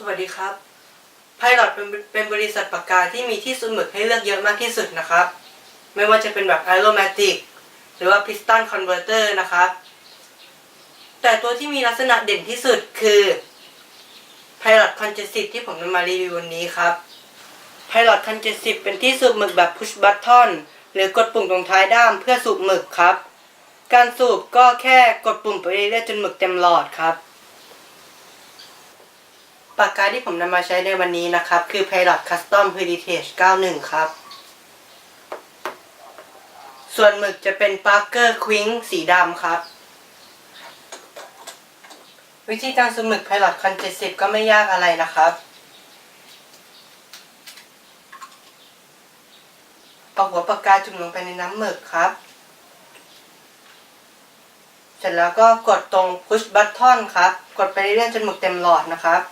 สวัสดีครับไพลอตเป็นเป็นบริษัทปากกาที่มีที่สุดหมึกให้เลือกเยอะมากที่สุดนะครับ ไม่ว่าจะเป็นแบบ Aeromatic หรือว่า Piston Converter นะครับ แต่ตัวที่มีลักษณะเด่นที่สุดคือ Pilot 1070ที่ผมนำมารีวิววันนี้ครับ Pilot 1070เป็นที่สูบหมึกแบบ Push Button หรือกดปุ่มตรงท้ายด้ามเพื่อสูบหมึกครับ การสูบก็แค่กดปุ่มไปเรื่อยๆจนหมึกเต็มหลอดครับ ปากกาที่ผมนำมาใช้ในวันนี้นะครับ คือ Pilot Custom Heritage 91 ครับ ส่วนหมึกจะเป็น Parker Quink สีดำครับ วิธีการสูบหมึก Pilot 1070 ก็ไม่ยากอะไรนะครับเอาหัวปากกาจุ่มลงไปในน้ำหมึกครับ เสร็จแล้วก็กดตรง push button ครับ กดไปเรื่อยๆจนหมึกเต็มหลอดนะครับ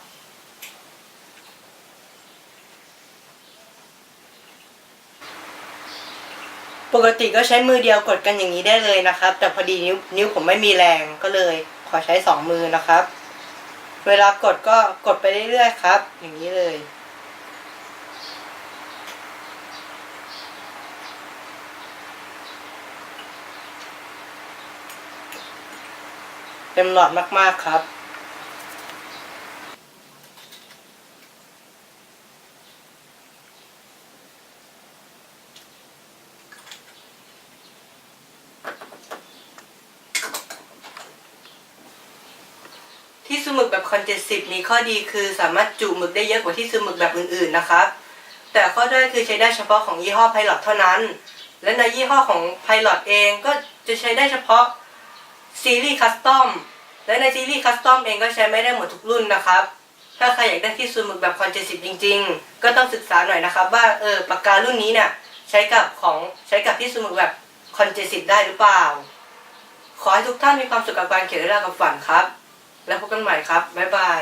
ปกติก็ใช้มือเดียวกดกันอย่างนี้ได้เลยนะครับ แต่พอดีนิ้วนิ้วผมไม่มีแรงก็เลย ขอใช้สองมือนะครับ เวลากดก็กดไปเรื่อยๆครับ อย่างนี้เลยเต็มหลอดมากๆครับ ซูหมึกแบบคอนเจสิบมีข้อดีคือสามารถจุหมึกได้เยอะกว่าที่ซูหมึกแบบอื่นๆนะครับ แต่ข้อด้อยคือใช้ได้เฉพาะของยี่ห้อไพลอตเท่านั้น และในยี่ห้อของไพลอตเองก็จะใช้ได้เฉพาะซีรีส์คัสตอมและในซีรีส์คัสตอมเองก็ใช้ไม่ได้หมดทุกรุ่นนะครับ ถ้าใครอยากได้ที่ซูหมึกแบบคอนเจสิบจริง ๆ ก็ต้องศึกษาหน่อยนะครับว่าเออปากการุ่นนี้เนี่ยใช้กับของใช้กับที่ซูหมึกแบบคอนเจสิบได้หรือเปล่า ขอให้ทุกท่านมีความสุขกับการเขียนเรื่องกับฝันครับ แล้วพบกันใหม่ครับ บ๊ายบาย